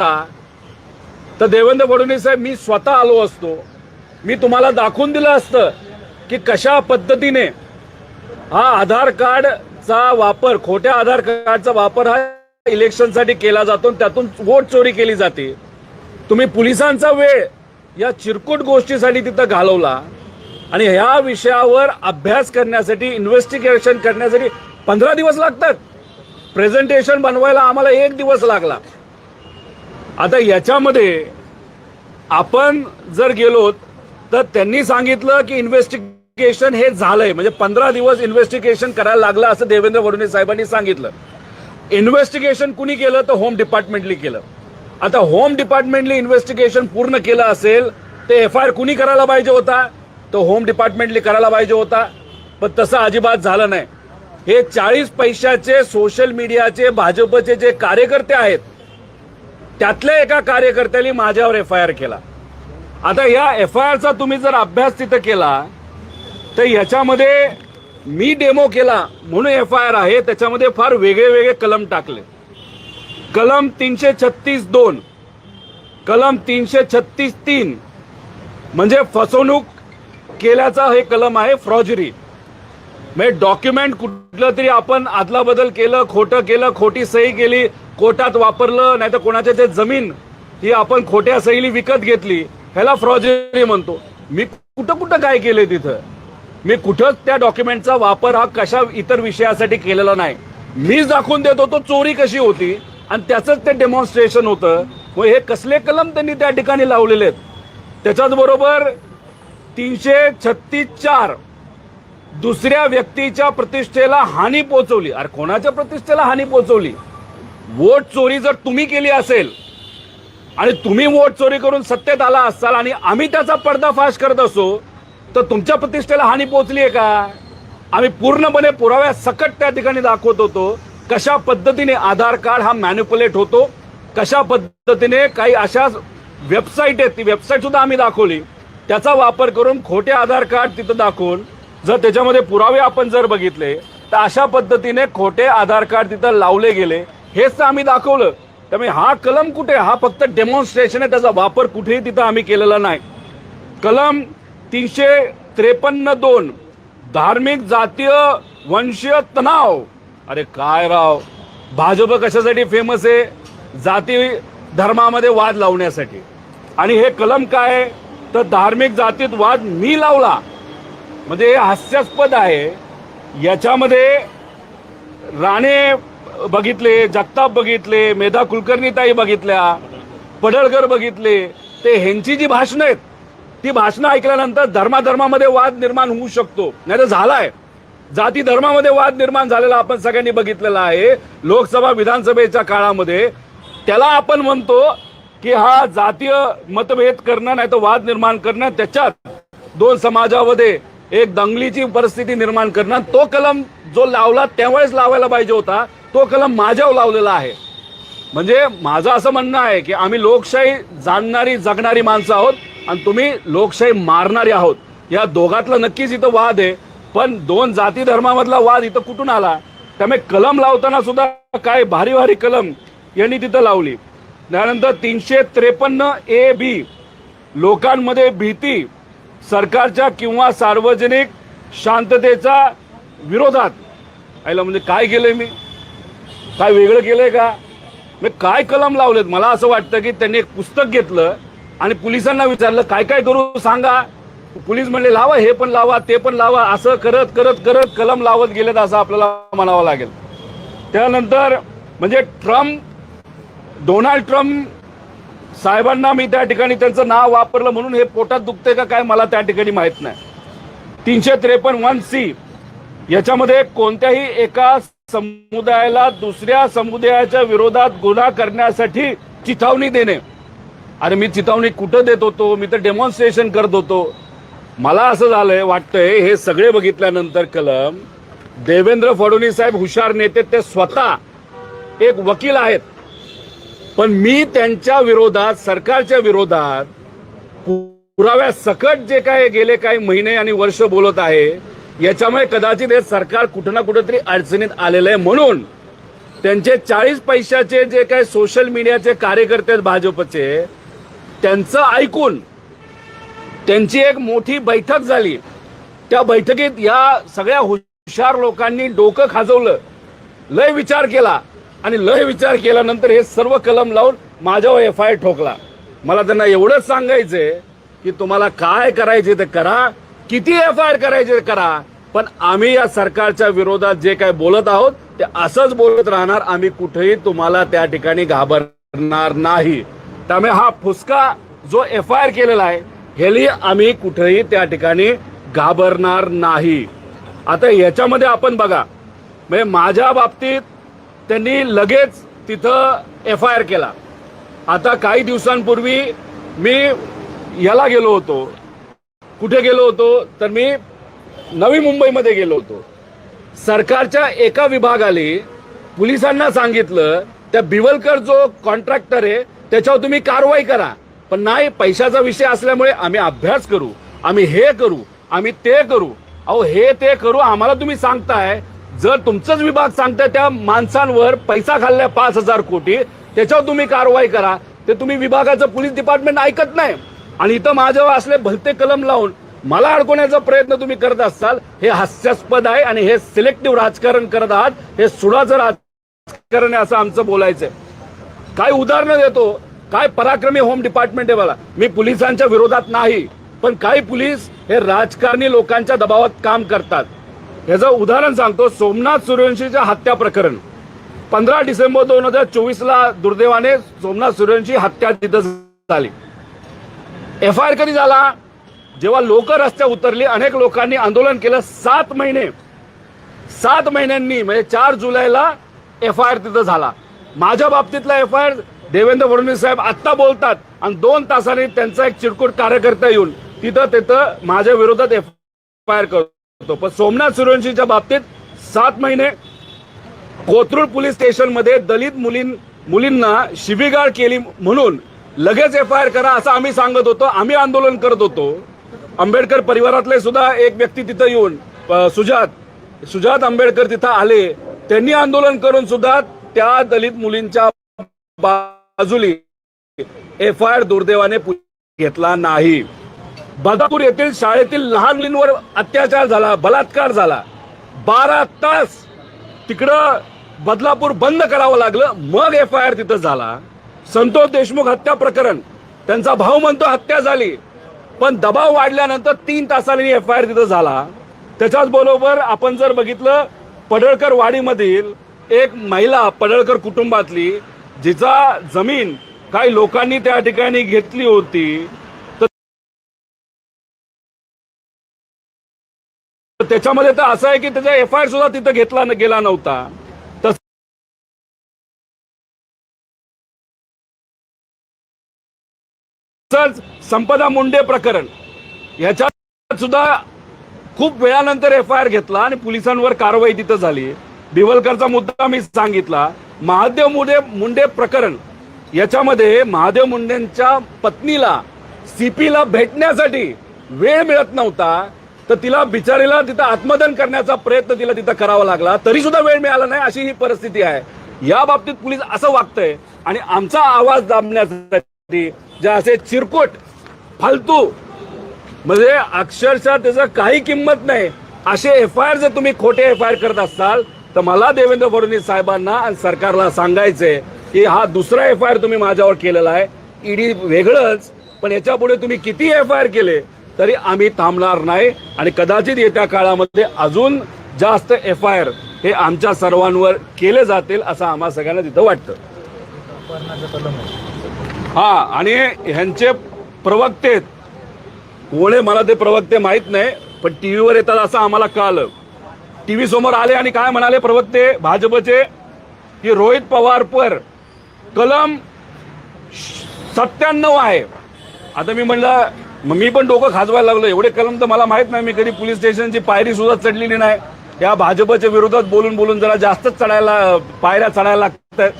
तर देवेंद्र फडणवीस साहेब मी स्वतः आलो असतो. मी तुम्हाला दाखवून दिलं असतं की कशा पद्धतीने हा आधार कार्डचा वापर खोट्या आधार कार्डचा वापर हा इलेक्शनसाठी केला जातो त्यातून वोट चोरी केली जाते. तुम्ही पोलिसांचा वेळ या चिरकुट गोष्टीसाठी तिथं घालवला आणि ह्या विषयावर अभ्यास करण्यासाठी इन्व्हेस्टिगेशन करण्यासाठी पंधरा दिवस लागतात. प्रेझेंटेशन बनवायला आम्हाला एक दिवस लागला. आता याच्यामध्ये आपण जर गेलो तर त्यांनी सांगितलं की इन्व्हेस्टिगेशन हे झालंय. म्हणजे पंधरा दिवस इन्व्हेस्टिगेशन करायला लागलं असं देवेंद्र फडणवीस साहेबांनी सांगितलं. इन्व्हेस्टिगेशन कुणी केलं? तर होम डिपार्टमेंटली केलं. आता होम डिपार्टमेंटली इन्व्हेस्टिगेशन पूर्ण केलं असेल ते एफ आय आर कुणी करायला पाहिजे होता? तो होम डिपार्टमेंटली करायला पाहिजे होता. पण तसं अजिबात झालं नाही. हे चाळीस पैशाचे सोशल मीडियाचे भाजपचे जे कार्यकर्ते आहेत त्यातल्या एका कार्यकर्त्याने माझ्यावर एफ आय आर केला. आता या एफ आय आरचा तुम्ही जर अभ्यास तिथं केला तर याच्यामध्ये मी डेमो केला म्हणून एफ आय आर आहे त्याच्यामध्ये फार वेगळे वेगळे कलम टाकले. कलम तीनशे छत्तीस दोन कलम तीनशे छत्तीस तीन म्हणजे फसवणूक केल्याचा हे कलम आहे फ्रॉजरी. म्हणजे डॉक्युमेंट कुठलं तरी आपण आदला बदल केलं खोटं केलं खोटी सही केली कोर्टात वापरलं नाही तर कोणाच्या ते जमीन ही आपण खोट्या सैली विकत घेतली ह्याला फ्रॉजरी म्हणतो. मी कुठं कुठं काय केलंय तिथं? मी कुठंच त्या डॉक्युमेंटचा वापर हा कशा इतर विषयासाठी केलेला नाही. मीच दाखवून देत होतो चोरी कशी होती आणि त्याचंच ते डेमॉन्स्ट्रेशन होतं. व हे कसले कलम त्यांनी त्या ठिकाणी लावलेले आहेत? त्याच्याच बरोबर तीनशे छत्तीस चार दुसऱ्या व्यक्तीच्या प्रतिष्ठेला हानी पोहोचवली. अरे कोणाच्या प्रतिष्ठेला हानी पोहोचवली? वोट चोरी जर तुम्ही केली असेल आणि तुम्ही वोट चोरी करून सत्तेत आला असाल आणि आम्ही त्याचा पर्दाफाश करत असो तर तुमच्या प्रतिष्ठेला हानी पोहोचली आहे का? आम्ही पूर्णपणे पुराव्या सकट त्या ठिकाणी दाखवत होतो कशा पद्धतीने आधार कार्ड हा मॅन्युपुलेट होतो कशा पद्धतीने काही अशा वेबसाईट आहेत ती वेबसाईट सुद्धा आम्ही दाखवली. त्याचा वापर करून खोटे आधार कार्ड तिथं दाखवून जर त्याच्यामध्ये पुरावे आपण जर बघितले तर अशा पद्धतीने खोटे आधार कार्ड तिथं लावले गेले. हेच तर आम्ही दाखवलं. त्यामुळे हा कलम कुठे हा फक्त डेमॉन्स्ट्रेशन आहे. त्याचा वापर कुठेही तिथं आम्ही केलेला नाही. कलम तीनशे त्रेपन्न दोन धार्मिक जातीय वंशीय तणाव. अरे काय राव? भाजप कशासाठी फेमस आहे? जाती धर्मामध्ये वाद लावण्यासाठी. आणि हे कलम काय तर धार्मिक जातीत वाद मी लावला. म्हणजे हे हास्यास्पद आहे. याच्यामध्ये राणे बघितले जगताप बघितले मेधा कुलकर्णीताई बघितल्या पडळकर बघितले ते ह्यांची जी भाषणं आहेत ती भाषणं ऐकल्यानंतर धर्माधर्मामध्ये वाद निर्माण होऊ शकतो. नाही तर झालाय. जाती धर्मामध्ये वाद निर्माण झालेला आपण सगळ्यांनी बघितलेला आहे. लोकसभा विधानसभेच्या काळामध्ये त्याला आपण म्हणतो की हा जातीय मतभेद करणं नाही तर वाद निर्माण करणं त्याच्यात दोन समाजामध्ये एक दंगलीची परिस्थिती निर्माण करणं तो कलम जो लावला त्यावेळेस लावायला पाहिजे होता. तो कलम माझ्यावर लावलेला आहे. म्हणजे माझं असं म्हणणं आहे की आम्ही लोकशाही जाणणारी जगणारी माणसं आहोत आणि तुम्ही लोकशाही मारणारी आहोत. या दोघातला नक्कीच इथं वाद आहे. पण दोन जाती धर्मामधला वाद इथं कुठून आला? त्यामुळे कलम लावताना सुद्धा काय भारी भारी कलम यांनी तिथं लावली. त्यानंतर तीनशे त्रेपन्न ए बी लोकांमध्ये भीती सरकारच्या किंवा सार्वजनिक शांततेचा विरोधात. आयला म्हणजे काय केलंय मी? काय वेगळं केलंय का? मी काय कलम लावलेत? मला असं वाटतं की त्यांनी एक पुस्तक घेतलं आणि पोलिसांना विचारलं काय काय करू? सांगा. पोलीस म्हणले लावा हे पण लावा ते पण लावा. असं करत करत करत कलम लावत गेलेत असं आपल्याला म्हणावं लागेल. त्यानंतर म्हणजे ट्रम्प डोनाल्ड ट्रम्प साहेबांना मी त्या ठिकाणी त्यांचं नाव वापरलं म्हणून हे पोटात दुखते का काय मला त्या ठिकाणी माहीत नाही. तीनशे त्रेपन्न वन सी याच्यामध्ये कोणत्याही एका समुदायाला दुसऱ्या समुदायाच्या विरोधात गुन्हा करण्यासाठी चिथावणी देणे. अरे मी चिथावणी कुठं देत होतो? मी तर डेमॉन्स्ट्रेशन करत होतो. मला असं झालंय वाटतंय हे सगळे बघितल्यानंतर कलम देवेंद्र फडणवीस साहेब हुशार नेते ते स्वतः एक वकील आहेत. पण मी त्यांच्या विरोधात सरकारच्या विरोधात पुराव्या सकट जे काय गेले काही महिने आणि वर्ष बोलत आहे याच्यामुळे कदाचित हे सरकार कुठं ना कुठं तरी अडचणीत आलेलं आहे म्हणून त्यांचे चाळीस पैशाचे जे काही सोशल मीडियाचे कार्यकर्ते आहेत भाजपचे त्यांचं ऐकून त्यांची एक मोठी बैठक झाली. त्या बैठकीत या सगळ्या हुशार लोकांनी डोकं खाजवलं लय विचार केला आणि लय विचार केल्यानंतर हे सर्व कलम लावून माझ्यावर एफ आय ठोकला. मला त्यांना एवढंच सांगायचंय की तुम्हाला काय करायचे ते करा किती एफ आय आर करायचे ते करा. पण आम्ही या सरकारच्या विरोधात जे काय बोलत आहोत ते असंच बोलत राहणार. आम्ही कुठेही तुम्हाला त्या ठिकाणी घाबरणार नाही. त्यामुळे हा फुसका जो एफ आय आर केलेला आहे ह्याली आम्ही कुठेही त्या ठिकाणी घाबरणार नाही. आता याच्यामध्ये आपण बघा म्हणजे माझ्या बाबतीत त्यांनी लगेच तिथं एफ आय आर केला. आता काही दिवसांपूर्वी मी याला गेलो होतो. कुठे गेलो होतो? तर मी नवी मुंबईमध्ये गेलो होतो. सरकारच्या एका विभागाने पोलिसांना सांगितलं त्या बिवलकर जो कॉन्ट्रॅक्टर आहे त्याच्यावर तुम्ही कारवाई करा. पण नाही पैशाचा विषय असल्यामुळे आम्ही अभ्यास करू आम्ही हे करू आम्ही ते करू. अहो हे ते करू आम्हाला तुम्ही सांगताय जर तुमचंच विभाग सांगताय त्या माणसांवर पैसा खाल्लाय पाच हजार कोटी त्याच्यावर तुम्ही कारवाई करा. ते तुम्ही विभागाचं पोलीस डिपार्टमेंट ऐकत नाही. आणि इथं माझ्यावर असले भलते कलम लावून मला अडकवण्याचा प्रयत्न तुम्ही करत असाल हे हास्यास्पद आहे आणि हे सिलेक्टिव्ह राजकारण करत आहात हे सुडाचं राजकारण आहे असं आमचं बोलायचंय. काय उदाहरणं देतो काय पराक्रमी होम डिपार्टमेंट आहे मला मी पोलिसांच्या विरोधात नाही पण काही पोलीस हे राजकारणी लोकांच्या दबावात काम करतात. याचं उदाहरण सांगतो सोमनाथ सूर्यवंशीच्या हत्या प्रकरण. पंधरा डिसेंबर दोन हजार चोवीस ला दुर्दैवाने सोमनाथ सूर्यवंशी हत्या तिथं झाली. एफ आय आर कधी झाला? जेव्हा लोक रस्त्यावर उतरली अनेक लोकांनी आंदोलन केलं सात महिने सात महिन्यांनी म्हणजे चार जुलैला एफ आय आर तिथं झाला. माझ्या बाबतीतला F I R Devendra Fadnavis saheb आत्ता बोलतात आणि दोन तासांनी त्यांचा एक चिडकूट कार्यकर्ता येऊन तिथं तिथं माझ्या विरोधात एफ आय आर करतो. पण सोमनाथ सूर्यवंशीच्या बाबतीत सात महिने कोथरूड पोलीस स्टेशनमध्ये दलित मुलीं मुलींना शिबिगाळ केली म्हणून लगेच एफ आय आर करा असं आम्ही सांगत होतो आम्ही आंदोलन करत होतो. आंबेडकर परिवारातले सुद्धा एक व्यक्ती तिथं येऊन सुजात सुजात आंबेडकर तिथं आले. त्यांनी आंदोलन करून सुद्धा त्या दलित मुलींच्या बाजूली एफ आय आर दुर्दैवाने घेतला नाही. बदापूर येथील शाळेतील लहान मुलींवर अत्याचार झाला बलात्कार झाला. बारा तास तिकडं बदलापूर बंद करावं लागलं मग एफ आय आर तिथं झाला. संतोष देशमुख हत्या प्रकरण त्यांचा भाऊ म्हणतो हत्या झाली. पण दबाव वाढल्यानंतर तीन तासांनी एफ आय आर तिथं झाला. त्याच्याच बरोबर आपण जर बघितलं पडळकर वाडीमधील एक महिला पडळकर कुटुंबातली जिचा जमीन काही लोकांनी त्या ठिकाणी घेतली होती तर त्याच्यामध्ये तर असं आहे की त्याचा एफ आय आर सुद्धा तिथं घेतला गेला नव्हता. तसंच संपदा मुंडे प्रकरण. याच्यात सुद्धा खूप वेळानंतर एफ आय आर घेतला आणि पोलिसांवर कारवाई तिथं झाली. दिवलकरचा मुद्दा मी सांगितला. महादेव मुंडे मुंडे प्रकरण. याच्यामध्ये महादेव मुंडेंच्या पत्नीला सीपीला भेटण्यासाठी वेळ मिळत नव्हता. तर तिला बिचारीला तिथं आत्मदन करण्याचा प्रयत्न तिला तिथं करावा लागला. तरी सुद्धा वेळ मिळाला नाही अशी ही परिस्थिती आहे. या बाबतीत पोलीस असं वागतंय आणि आमचा आवाज दाबण्यासाठी जे असे चिरकोट फालतू. म्हणजे अक्षरशः त्याचं काही किंमत नाही. असे एफ आय आर जर तुम्ही खोटे एफ आय आर करत असाल तर मला देवेंद्र फडणवीस साहेबांना आणि सरकारला सांगायचंय की हा दुसरा एफ आय आर तुम्ही माझ्यावर केलेला आहे. ईडी वेगळंच पण याच्यापुढे तुम्ही किती एफ आय आर केले तरी आम्ही थांबणार नाही. आणि कदाचित येत्या काळामध्ये अजून जास्त एफ आय आर हे आमच्या सर्वांवर केले जातील असं आम्हा सगळ्यांना तिथं वाटतं. हा आणि ह्यांचे प्रवक्ते कोणे मला ते प्रवक्ते माहीत नाही पण टीव्हीवर येतात असं आम्हाला कळालं. टीव्ही समोर आले आणि काय म्हणाले प्रवक्ते? भाजपचे की रोहित पवार पर कलम सत्त्याण्णव आहे. आता मी म्हणलं मग मी पण डोकं खाजवायला लागलो. एवढे कलम तर मला माहीत नाही मी कधी पोलीस स्टेशनची पायरी सुद्धा चढलेली नाही. या भाजपच्या विरोधात बोलून बोलून जरा जास्तच चढायला पायऱ्या चढायला लागतात.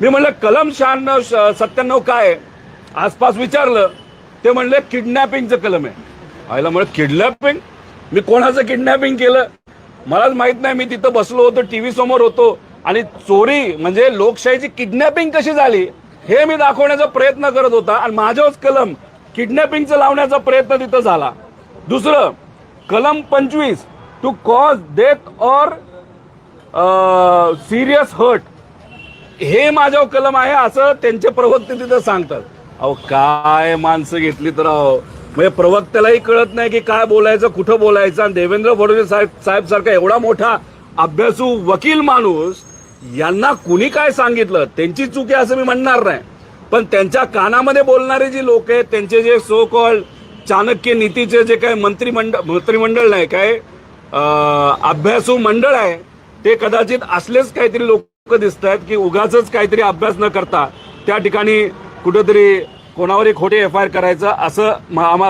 मी म्हणलं कलम शहाण्णव सत्त्याण्णव काय आसपास विचारलं. ते म्हणले किडनॅपिंगचं कलम आहे. आयला म्हणलं किडनॅपिंग मी कोणाचं किडनॅपिंग केलं? मलाच माहीत नाही मी तिथं बसलो होतो टीव्ही समोर होतो आणि चोरी म्हणजे लोकशाहीची किडनॅपिंग कशी झाली हे मी दाखवण्याचा प्रयत्न करत होता आणि माझ्याच कलम किडनॅपिंगचं लावण्याचा प्रयत्न तिथं झाला. दुसरं कलम पंचवीस to cause death or serious hurt हे माझ्या कलम आहे असं त्यांचे प्रवक्ते तिथं सांगतात. अहो काय माणसं घेतली तर अहो. म्हणजे प्रवक्त्यालाही कळत नाही की काय बोलायचं कुठं बोलायचं. आणि देवेंद्र फडणवीस साहेब साहेब सारखा एवढा मोठा अभ्यासू वकील माणूस यांना कुणी काय सांगितलं? त्यांची चुकी असं मी म्हणणार नाही. पण त्यांच्या कानामध्ये बोलणारे जी लोक आहेत त्यांचे जे सो कॉल चाणक्य नीतीचे जे काय मंत्रिमंडळ मंत्रिमंडळ नाही काय अभ्यासू मंडळ आहे ते कदाचित असलेच काहीतरी लोक दिसत आहेत की उगाच काहीतरी अभ्यास न करता त्या ठिकाणी कुठंतरी कोणावरही खोटे एफ आय आर करायचं असं म- आम्हा